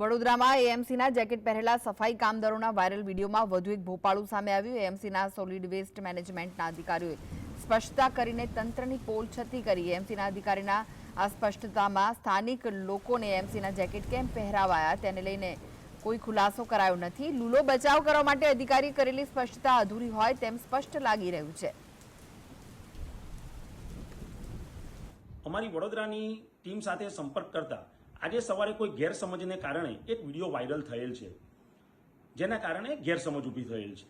વડોદરામાં એએમસીના જેકેટ પહેરેલા સફાઈ કામદારોના વાયરલ વિડીયોમાં વધુ એક ભોપાળું સામે આવ્યું. એએમસીના સોલિડ વેસ્ટ મેનેજમેન્ટના અધિકારીઓએ સ્પષ્ટતા કરીને તંત્રની પોલ છતી કરી. એએમસીના અધિકારીના આ સ્પષ્ટતામાં સ્થાનિક લોકોને એએમસીના જેકેટ કેમ પહેરાવાયા તેને લઈને કોઈ ખુલાસો કરાયો નથી. લૂલો બચાવ કરવા માટે અધિકારી કરેલી સ્પષ્ટતા અધૂરી હોય તેમ સ્પષ્ટ લાગી રહ્યું છે. અમારી વડોદરાની ટીમ સાથે સંપર્ક કરતા આજે સવારે કોઈ ગેરસમજને કારણે એક વીડિયો વાયરલ થયેલ છે, જેના કારણે ગેરસમજ ઊભી થયેલ છે.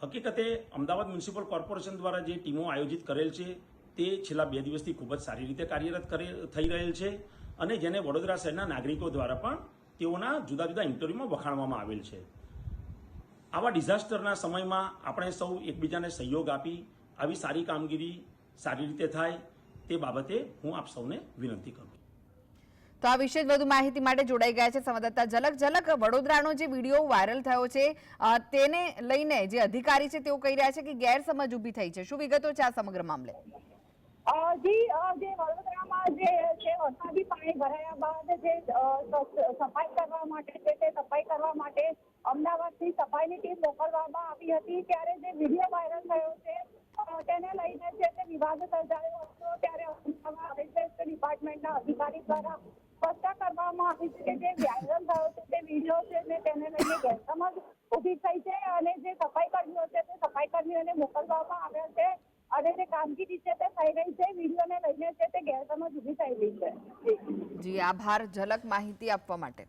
હકીકતે અમદાવાદ મ્યુનિસિપલ કોર્પોરેશન દ્વારા જે ટીમો આયોજિત કરેલ છે, તે છેલ્લા બે દિવસથી ખૂબ જ સારી રીતે કાર્યરત થઈ રહેલ છે અને જેને વડોદરા શહેરના નાગરિકો દ્વારા પણ તેઓના જુદા જુદા ઇન્ટરવ્યુમાં વખાણવામાં આવેલ છે. આવા ડિઝાસ્ટરના સમયમાં આપણે સૌ એકબીજાને સહયોગ આપી, આવી સારી કામગીરી સારી રીતે થાય, તે બાબતે હું આપ સૌને વિનંતી કરું તો આ વિશે વધુ માહિતી માટે જોડાઈ ગયા છે સંવાદદાતા ઝલક. ઝલક વડોદરાનો જે વીડિયો વાયરલ થયો છે તેને લઈને જે અધિકારી છે તેઓ કહી રહ્યા છે કે ગેરસમજ ઊભી થઈ છે. શું વિગતો છે આ સમગ્ર મામલે? જી જે વડોદરામાં જે છે વરસાદી પાણી ભરાયા બાદ જે સફાઈ કરવા માટે છે તે સફાઈ કરવા માટે અમદાવાદથી સફાઈની ટીમ મોકલવામાં આવી હતી. ત્યારે જે વીડિયો વાયરલ થયો છે તેને લઈને છે તે વિવાદ સર્જાયો હતો, ત્યારે અમદાવાદ ડિપાર્ટમેન્ટના અધિકારી દ્વારા સ્પષ્ટતા કરવામાં આવી છે કે જે વાયરલ થયો છે, તે વીડિયો છે, ને તેને લઈને ગેરસમજ ઊભી થઈ છે અને જે સફાઈ કર્મીઓ છે, તે સફાઈ કર્મીઓને મોકલવામાં આવ્યા છે અને જે કામગીરી છે, તે થઈ રહી છે, વિડીયોને લઈને છે, તે ગેરસમજ ઊભી રહી છે. જી, આભાર, ઝલક માહિતી આપવા માટે